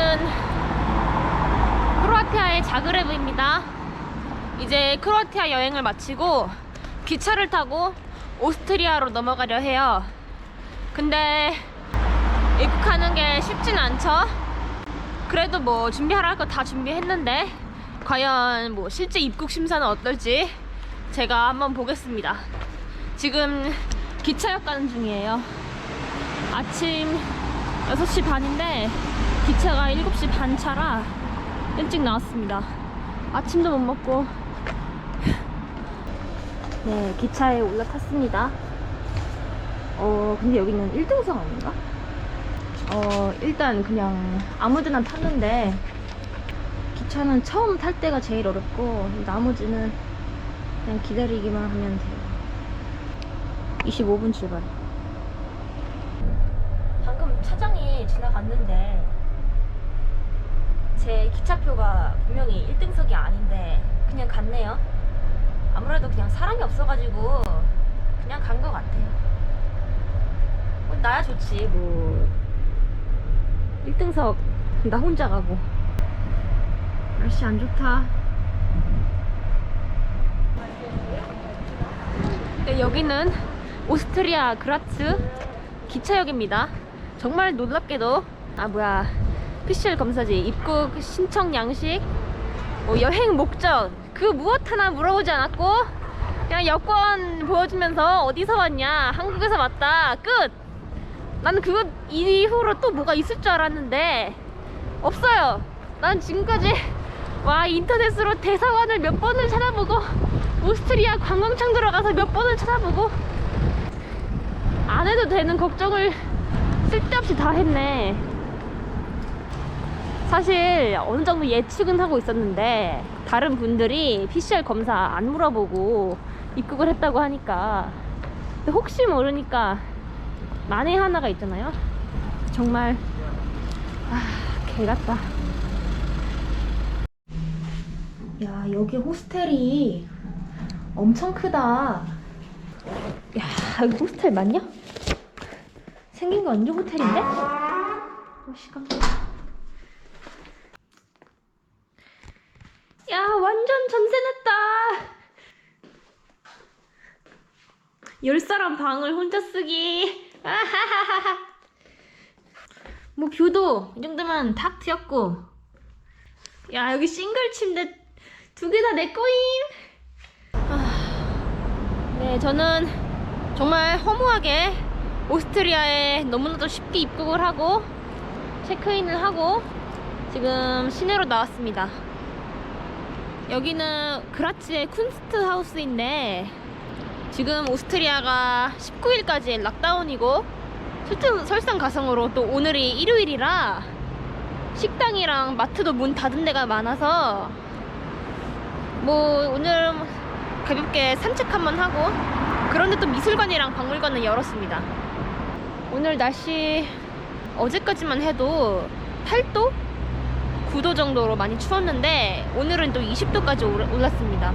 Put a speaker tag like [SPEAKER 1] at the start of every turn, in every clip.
[SPEAKER 1] 여기는 크로아티아의 자그레브입니다. 이제 크로아티아 여행을 마치고 기차를 타고 오스트리아로 넘어가려 해요. 근데 입국하는 게 쉽진 않죠? 그래도 뭐 준비하라 할 거 다 준비했는데 과연 뭐 실제 입국 심사는 어떨지 제가 한번 보겠습니다. 지금 기차역 가는 중이에요. 아침 6시 반인데 기차가 7시 반 차라 일찍 나왔습니다. 아침도 못 먹고 네 기차에 올라탔습니다. 어 근데 여기는 1등석 아닌가? 어 일단 그냥 아무데나 탔는데 기차는 처음 탈 때가 제일 어렵고 나머지는 그냥 기다리기만 하면 돼요. 25분 출발. 방금 차장이 지나갔는데 제 기차표가 분명히 1등석이 아닌데 그냥 갔네요. 아무래도 그냥 사람이 없어가지고 그냥 간 것 같아요. 뭐 나야 좋지 뭐 1등석 나 혼자 가고 날씨 안 좋다. 네, 여기는 오스트리아 그라츠 기차역입니다. 정말 놀랍게도 아 뭐야 피셜 검사지 입국 신청 양식 뭐 여행 목적 그 무엇 하나 물어보지 않았고 그냥 여권 보여주면서 어디서 왔냐 한국에서 왔다 끝 나는 그거 이후로 또 뭐가 있을 줄 알았는데 없어요 난 지금까지 와 인터넷으로 대사관을 몇 번을 찾아보고 오스트리아 관광청 들어가서 몇 번을 찾아보고 안 해도 되는 걱정을 쓸데없이 다 했네. 사실 어느 정도 예측은 하고 있었는데 다른 분들이 PCR 검사 안 물어보고 입국을 했다고 하니까 혹시 모르니까 만에 하나가 있잖아요. 정말 아, 개 같다. 야, 여기 호스텔이 엄청 크다. 야, 여기 호스텔 맞냐? 생긴 게 완전 호텔인데? 오씨, 깜짝이야. 야, 완전 전세냈다. 열 사람 방을 혼자 쓰기. 뭐 뷰도 이 정도면 탁 트였고. 야, 여기 싱글 침대 두 개 다 내 거임. 아, 네, 저는 정말 허무하게 오스트리아에 너무나도 쉽게 입국을 하고 체크인을 하고 지금 시내로 나왔습니다. 여기는 그라츠의 쿤스트 하우스인데 지금 오스트리아가 19일까지 락다운이고 설상, 설상가성으로 또 오늘이 일요일이라 식당이랑 마트도 문 닫은 데가 많아서 뭐 오늘 가볍게 산책 한번 하고 그런데 또 미술관이랑 박물관은 열었습니다. 오늘 날씨 어제까지만 해도 8도? 9도 정도로 많이 추웠는데 오늘은 또 20도까지 올랐습니다.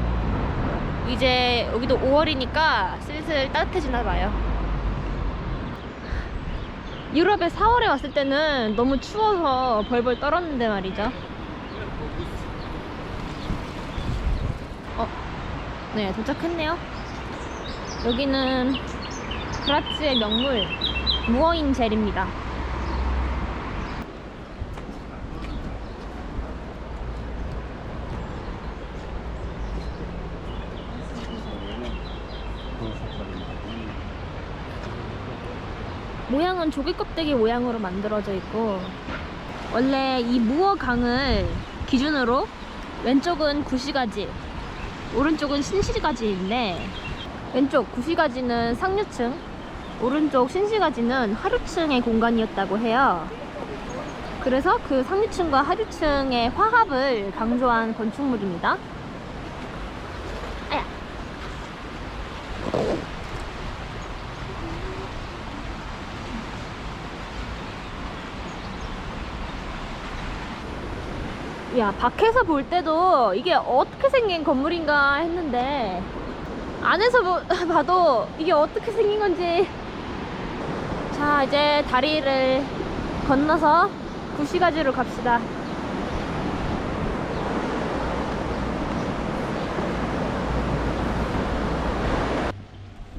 [SPEAKER 1] 이제 여기도 5월이니까 슬슬 따뜻해지나 봐요. 유럽에 4월에 왔을 때는 너무 추워서 벌벌 떨었는데 말이죠. 어, 네, 도착했네요. 여기는 그라츠의 명물 무어인 젤입니다. 모양은 조개 껍데기 모양으로 만들어져 있고 원래 이 무어 강을 기준으로 왼쪽은 구시가지 오른쪽은 신시가지인데 왼쪽 구시가지는 상류층 오른쪽 신시가지는 하류층의 공간이었다고 해요. 그래서 그 상류층과 하류층의 화합을 강조한 건축물입니다. 아야 야 밖에서 볼 때도 이게 어떻게 생긴 건물인가 했는데 안에서 보- 봐도 이게 어떻게 생긴 건지 자 이제 다리를 건너서 구시가지로 갑시다.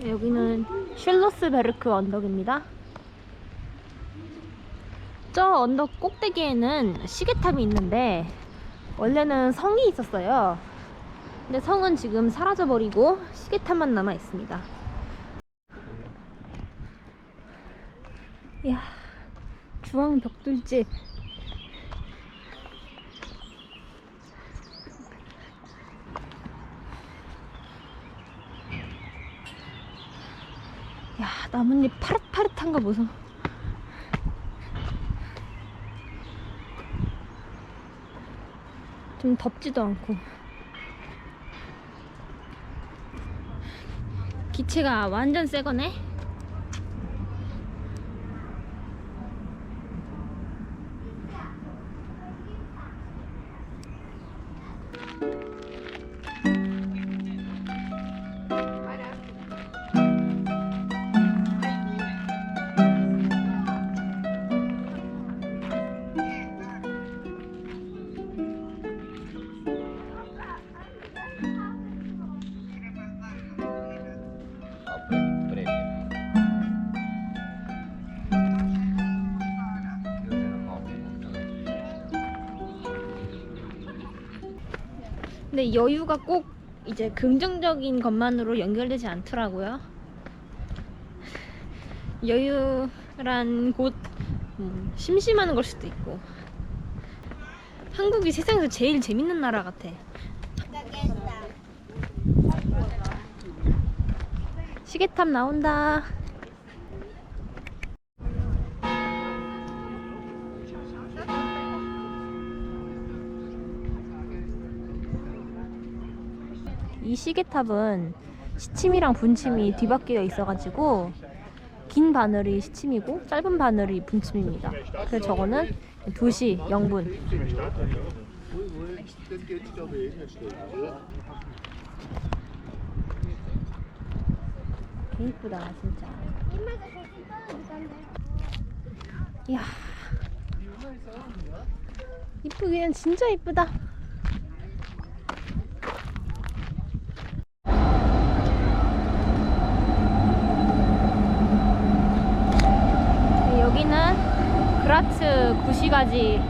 [SPEAKER 1] 여기는 슐로스베르크 언덕입니다. 저 언덕 꼭대기에는 시계탑이 있는데 원래는 성이 있었어요. 근데 성은 지금 사라져버리고 시계탑만 남아 있습니다. 이야, 주황 벽돌집. 야, 나뭇잎 파릇파릇한 거 보소. 좀 덥지도 않고. 기체가 완전 새 거네. 근데 여유가 꼭 이제 긍정적인 것만으로 연결되지 않더라고요. 여유란 곳 음, 심심한 걸 수도 있고. 한국이 세상에서 제일 재밌는 나라 같아. 시계탑 나온다. 이 시계탑은 시침이랑 분침이 뒤바뀌어 있어가지고 긴 바늘이 시침이고 짧은 바늘이 분침입니다. 그래서 저거는 2시 0분. 개 이쁘다 진짜. 이야. 이쁘기는 진짜 이쁘다. 네, 그라츠 구시가지.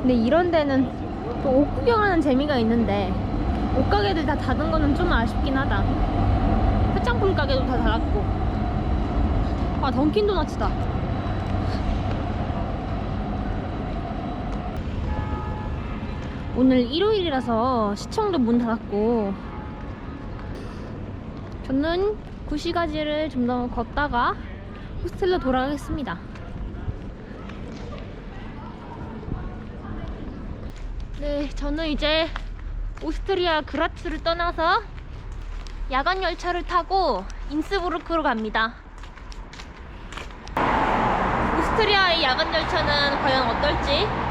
[SPEAKER 1] 근데 이런 데는 또 옷 구경하는 재미가 있는데 옷가게들 다 닫은 거는 좀 아쉽긴 하다. 화장품 가게도 다 닫았고. 아, 던킨 도너츠다. 오늘 일요일이라서 시청도 문 닫았고 저는 구시가지를 좀 더 걷다가 호스텔로 돌아가겠습니다. 네, 저는 이제 오스트리아 그라츠를 떠나서 야간 열차를 타고 인스부르크로 갑니다. 오스트리아의 야간 열차는 과연 어떨지